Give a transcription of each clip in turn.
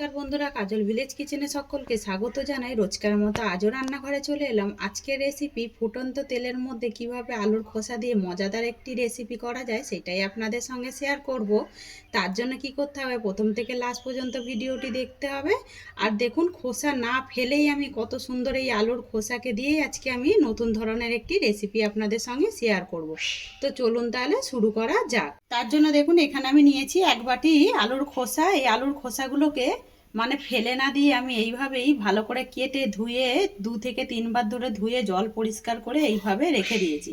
নমস্কার বন্ধুরা, কাজল ভিলেজ কিচেনে সকলকে স্বাগত জানাই। রোজকার মতো আজও রান্নাঘরে চলে এলাম। আজকের রেসিপি ফুটন্ত তেলের মধ্যে কীভাবে আলুর খোসা দিয়ে মজাদার একটি রেসিপি করা যায়, সেটাই আপনাদের সঙ্গে শেয়ার করব। তার জন্য কি করতে হবে? প্রথম থেকে লাস্ট পর্যন্ত ভিডিওটি দেখতে হবে। আর দেখুন, খোসা না ফেলেই আমি কত সুন্দর এই আলুর খোসাকে দিয়েই আজকে আমি নতুন ধরনের একটি রেসিপি আপনাদের সঙ্গে শেয়ার করব। তো চলুন তাহলে শুরু করা যাক। তার জন্য দেখুন, এখানে আমি নিয়েছি এক বাটি আলুর খোসা। এই আলুর খোসাগুলোকে মানে ফেলে না দিয়ে আমি এইভাবেই ভালো করে কেটে ধুয়ে দু থেকে তিনবার ধরে ধুয়ে জল পরিষ্কার করে এইভাবে রেখে দিয়েছি।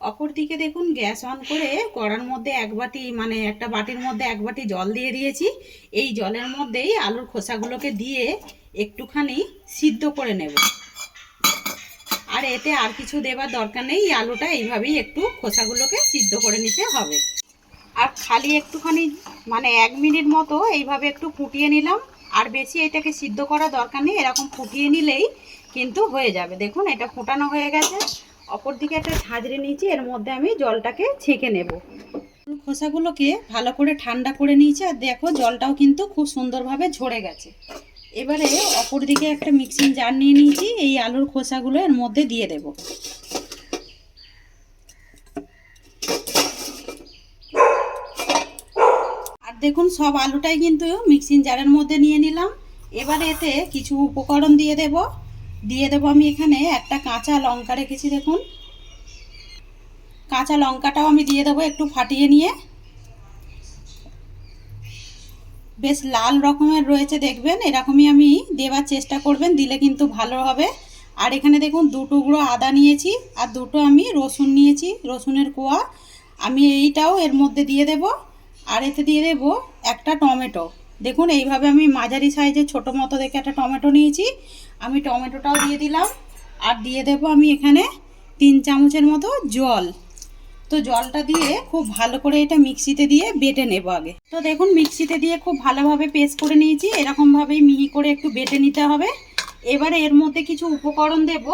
অপরদিকে দেখুন, গ্যাস অন করে কড়ার মধ্যে এক বাটি মানে একটা বাটির মধ্যে এক বাটি জল দিয়ে দিয়েছি। এই জলের মধ্যেই আলুর খোসাগুলোকে দিয়ে একটুখানি সিদ্ধ করে নেব। আর এতে আর কিছু দেবার দরকার নেই আলুটা এইভাবেই একটু খোসাগুলোকে সিদ্ধ করে নিতে হবে। আর খালি একটুখানি মানে এক মিনিট মতো এইভাবে একটু ফুটিয়ে নিলাম। আর বেশি এটাকে সিদ্ধ করা দরকার নেই, এরকম ফুটিয়ে নিলেই কিন্তু হয়ে যাবে। দেখুন, এটা ফোটানো হয়ে গেছে। অপর দিকে একটা ঝাঁঝরি নিয়েছি, এর মধ্যে আমি জলটাকে ছেঁকে নেব। খোসাগুলোকে ভালো করে ঠান্ডা করে নিয়েছি, আর দেখো, জলটাও কিন্তু খুব সুন্দরভাবে ঝরে গেছে। এবারে অপর দিকে একটা মিক্সিং জার নিয়ে নিয়েছি, এই আলুর খোসাগুলো এর মধ্যে দিয়ে দেব আর দেখুন, সব আলুটাই কিন্তু মিক্সিং জারের মধ্যে নিয়ে নিলাম। এবার এতে কিছু উপকরণ দিয়ে দেব। দিয়ে দেব আমি এখানে একটা কাঁচা লঙ্কা রেখেছি, দেখুন। কাঁচা লঙ্কাটাও আমি দিয়ে দেবো একটু ফাটিয়ে নিয়ে। বেশ লাল রকমের রয়েছে, দেখবেন? এরকমই আমি দেওয়ার চেষ্টা করবেন, দিলে কিন্তু ভালো হবে। আর এখানে দেখুন, দু টুকরো আদা নিয়েছি, আর দুটো আমি রসুন নিয়েছি, রসুনের কোয়া। আমি এইটাও এর মধ্যে দিয়ে দেব। আর এতে দিয়ে দেব একটা টমেটো। দেখুন, এইভাবে আমি মাঝারি সাইজের ছোটো মতো দেখে একটা টমেটো নিয়েছি। আমি টমেটোটাও দিয়ে দিলাম। আর দিয়ে দেব আমি এখানে তিন চামচের মতো জল। তো জলটা দিয়ে খুব ভালো করে এটা মিক্সিতে দিয়ে বেটে নেব আগে। তো দেখুন, মিক্সিতে দিয়ে খুব ভালোভাবে পেস্ট করে নিয়েছি। এরকমভাবেই মিহি করে একটু বেটে নিতে হবে। এবারে এর মধ্যে কিছু উপকরণ দেব।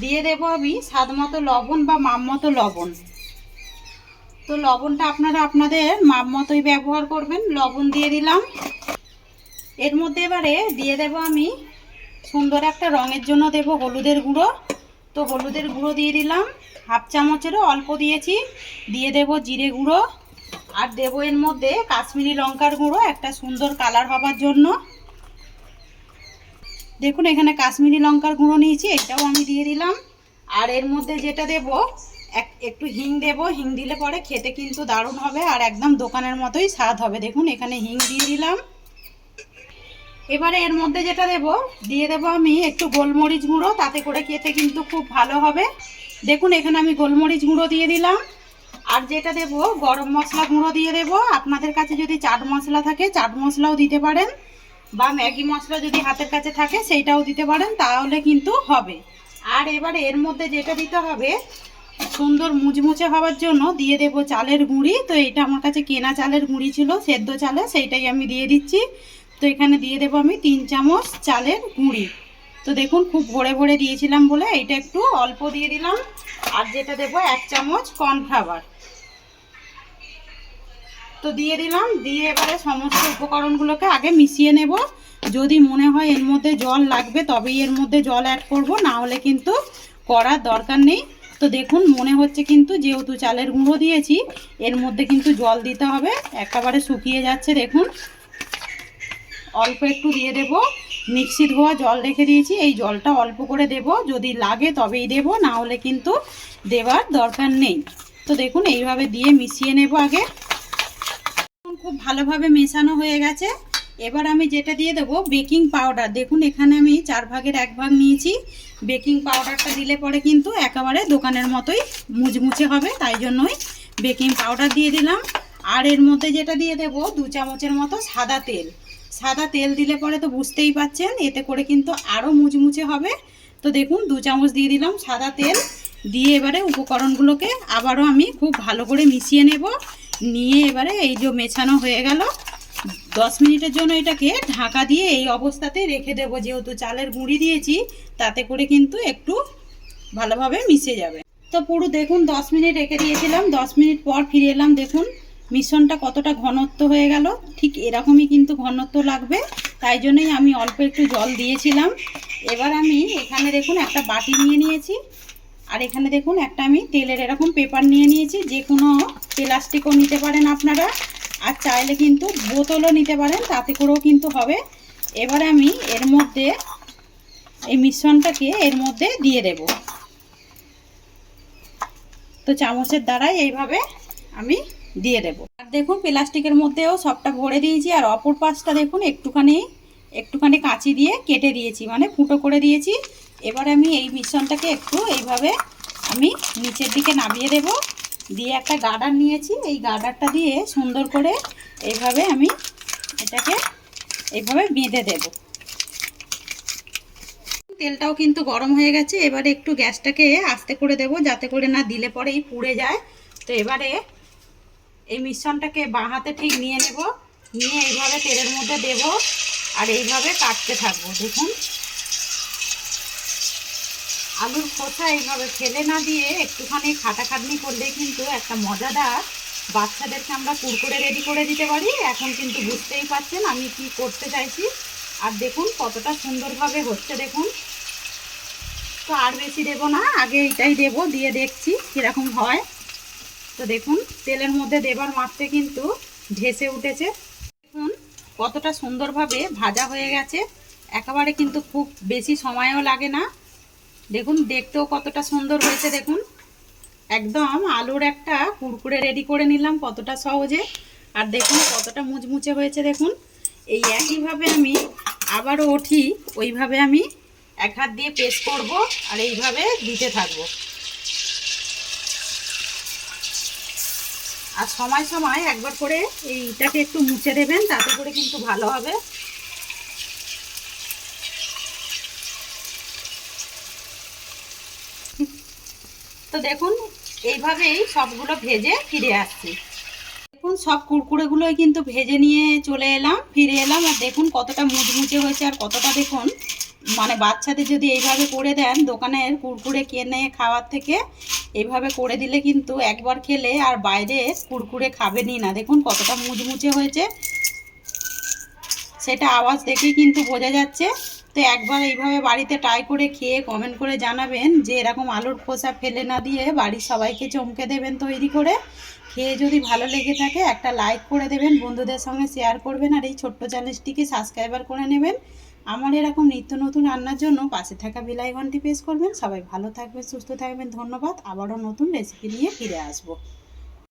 দিয়ে দেব আমি স্বাদ মতো লবণ বা মাপ মতো লবণ। তো লবণটা আপনারা আপনাদের মাপ মতোই ব্যবহার করবেন। লবণ দিয়ে দিলাম। এর মধ্যে এবারে দিয়ে দেব আমি সুন্দর একটা রঙের জন্য দেব হলুদের গুঁড়ো। তো হলুদের গুঁড়ো দিয়ে দিলাম। হাফ চামচেরও অল্প দিয়েছি। দিয়ে দেব জিরে গুঁড়ো। আর দেব এর মধ্যে কাশ্মীরি লঙ্কার গুঁড়ো, একটা সুন্দর কালার হবার জন্য। দেখুন, এখানে কাশ্মীরি লঙ্কার গুঁড়ো নিয়েছি, এটাও আমি দিয়ে দিলাম। আর এর মধ্যে যেটা দেব এক একটু হিং দেব, হিং দিলে পরে খেতে কিন্তু দারুণ হবে আর একদম দোকানের মতোই স্বাদ হবে। দেখুন, এখানে হিং দিয়ে দিলাম। এবারে এর মধ্যে যেটা দেব, দিয়ে দেব আমি একটু গোলমরিচ গুঁড়ো, তাতে করে খেতে কিন্তু খুব ভালো হবে। দেখুন, এখানে আমি গোলমরিচ গুঁড়ো দিয়ে দিলাম। আর যেটা দেব, গরম মশলা গুঁড়ো দিয়ে দেব। আপনাদের কাছে যদি চাট মশলা থাকে, চাট মশলাও দিতে পারেন। বা ম্যাগি মশলা যদি হাতের কাছে থাকে, সেইটাও দিতে পারেন, তাহলে কিন্তু হবে। আর এবারে এর মধ্যে যেটা দিতে হবে সুন্দর মুচমুচে হওয়ার জন্য দিয়ে দেব চালের গুঁড়ি। তো এটা আমার কাছে কেনা চালের গুঁড়ি ছিল, সেদ্ধ চালে, সেইটাই আমি দিয়ে দিচ্ছি। তো এখানে দিয়ে দেবো আমি তিন চামচ চালের গুঁড়ি। তো দেখুন খুব ভরে ভরে দিয়েছিলাম বলে এটা একটু অল্প দিয়ে দিলাম। আর যেটা দেব এক চামচ কর্নফ্লাওয়ার। তো দিয়ে দিলাম, দিয়ে এবারে সমস্ত উপকরণগুলোকে আগে মিশিয়ে নেব। যদি মনে হয় এর মধ্যে জল লাগবে তবেই এর মধ্যে জল অ্যাড করব, না হলে কিন্তু করার দরকার নেই। তো দেখুন, মনে হচ্ছে কিন্তু যেহেতু চালের গুঁড়ো দিয়েছি, এর মধ্যে কিন্তু জল দিতে হবে। একেবারে শুকিয়ে যাচ্ছে, দেখুন। অল্প একটু দিয়ে দেব। মিক্সি ধোয়া জল রেখে দিয়েছি। এই জলটা অল্প করে দেব। যদি লাগে তবেই দেব, না হলে কিন্তু দেওয়ার দরকার নেই। তো দেখুন, এইভাবে দিয়ে মিশিয়ে নেব আগে। খুব ভালোভাবে মেশানো হয়ে গেছে। এবার আমি যেটা দিয়ে দেবো, বেকিং পাউডার। দেখুন, এখানে আমি চার ভাগের এক ভাগ নিয়েছি। বেকিং পাউডারটা দিলে পরে কিন্তু একেবারে দোকানের মতোই মুচমুচে হবে, তাই জন্যই বেকিং পাউডার দিয়ে দিলাম। আর এর মধ্যে যেটা দিয়ে দেব, দু চামচের মতো সাদা তেল। সাদা তেল দিলে পরে তো বুঝতেই পাচ্ছেন, এতে করে কিন্তু আরও মুচমুচে হবে। তো দেখুন, দু চামচ দিয়ে দিলাম সাদা তেল। দিয়ে এবারে উপকরণগুলোকে আবারও আমি খুব ভালো করে মিশিয়ে নেব। নিয়ে এবারে এই যে মেছানো হয়ে গেল দশ মিনিটের জন্য এটাকে ঢাকা দিয়ে এই অবস্থাতে রেখে দেবো। যেহেতু চালের গুঁড়ি দিয়েছি, তাতে করে কিন্তু একটু ভালোভাবে মিশে যাবে। তো পুরো দেখুন, দশ মিনিট রেখে দিয়েছিলাম। দশ মিনিট পর ফিরে এলাম, দেখুন, মিশ্রণটা কতটা ঘনত্ব হয়ে গেল। ঠিক এরকমই কিন্তু ঘনত্ব লাগবে। তাই জন্যই আমি অল্প একটু জল দিয়েছিলাম। এবার আমি এখানে দেখুন, একটা বাটি নিয়ে নিয়েছি। আর এখানে দেখুন, একটা আমি তেলের এরকম পেপার নিয়ে নিয়েছি। যে কোনো প্লাস্টিকও নিতে পারেন আপনারা। আর চাইলে কিন্তু বোতলও নিতে পারেন, তাতে করেও কিন্তু হবে। এবারে আমি এর মধ্যে, এই মিশ্রণটাকে এর মধ্যে দিয়ে দেব। তো চামচের দ্বারাই এইভাবে আমি দিয়ে দেব। আর দেখুন, প্লাস্টিকের মধ্যেও সবটা ভরে দিয়েছি, আর অপর পাশটা দেখুন, একটুখানি একটুখানি কাঁচি দিয়ে কেটে দিয়েছি মানে ফুটো করে দিয়েছি। এবার আমি এই মিশ্রণটাকে একটু এইভাবে আমি নিচের দিকে নামিয়ে দেব। দিয়ে একটা গার্ডার নিয়েছি। এই গার্ডারটা দিয়ে সুন্দর করে এইভাবে আমি এটাকে এইভাবে বেঁধে দেব। তেলটাও কিন্তু গরম হয়ে গেছে। এবারে একটু গ্যাসটাকে আস্তে করে দেব, যাতে করে না দিলে পরেই পুড়ে যায়। তো এবারে এই মিশ্রণটাকে বাঁ হাতে ঠিক নিয়ে নেব। নিয়ে এইভাবে তেলের মধ্যে দেব আর এইভাবে কাটতে থাকব। দেখুন। আলুর খোসা এইভাবে ফেলে না দিয়ে একটুখানি খাটাখাটনি করলে কিন্তু একটা মজাদার বাচ্চাদেরকে আমরা কুরকুরে রেডি করে দিতে পারি। এখন কিন্তু বুঝতেই পারছেন আমি কি করতে চাইছি। আর দেখুন কতটা সুন্দরভাবে হচ্ছে দেখুন। তো আর বেশি দেবো না, আগে এইটাই দেব, দিয়ে দেখছি কীরকম হয়। তো দেখুন, তেলের মধ্যে দেবার মাত্রে কিন্তু ভেসে উঠেছে। দেখুন কতটা সুন্দরভাবে ভাজা হয়ে গেছে। একেবারে কিন্তু খুব বেশি সময়ও লাগে না। দেখুন, দেখতেও কতটা সুন্দর হয়েছে, দেখুন। একদম আলুর একটা কুরকুরে রেডি করে নিলাম, কতটা সহজে। আর দেখুন, কতটা মুচমুচে হয়েছে, দেখুন। এই একইভাবে আমি আবারও উঠি, ওইভাবে আমি এক হাত দিয়ে পেস্ট করব আর এইভাবে দিতে থাকব। আর সময় সময় একবার করে এইটাকে একটু মুছে দেবেন, তাতে করে কিন্তু ভালো হবে। তো দেখুন, এইভাবেই সবগুলো ভেজে ফিরে আসছি। দেখুন, সব কুরকুরেগুলোই কিন্তু ভেজে নিয়ে চলে এলাম, ফিরে এলাম, আর দেখুন কতটা মুচমুচে হয়েছে আর কতটা দেখুন মানে বাচ্চাদের যদি এইভাবে করে দেন, দোকানের কুরকুরে কিনে খাওয়ার থেকে, এইভাবে করে দিলে কিন্তু একবার খেলে আর বাইরে কুরকুরে খাবেনই না। দেখুন কতটা মুচমুচে হয়েছে। সেটা আওয়াজ দেখেই কিন্তু বোঝা যাচ্ছে। তো একবার এইভাবে বাড়িতে ট্রাই করে খেয়ে কমেন্ট করে জানাবেন যে এরকম আলুর খোসা ফেলে না দিয়ে বাড়ির সবাইকে চমকে দেবেন তৈরি করে। খেয়ে যদি ভালো লেগে থাকে একটা লাইক করে দেবেন, বন্ধুদের সঙ্গে শেয়ার করবেন আর এই ছোট্ট চ্যানেলটিকে সাবস্ক্রাইবার করে নেবেন। আমার এরকম নিত্য নতুন রান্নার জন্য পাশে থাকা বেলাই ঘন্টি প্রেস করবেন। সবাই ভালো থাকবেন, সুস্থ থাকবেন, ধন্যবাদ। আবারও নতুন রেসিপি নিয়ে ফিরে আসব।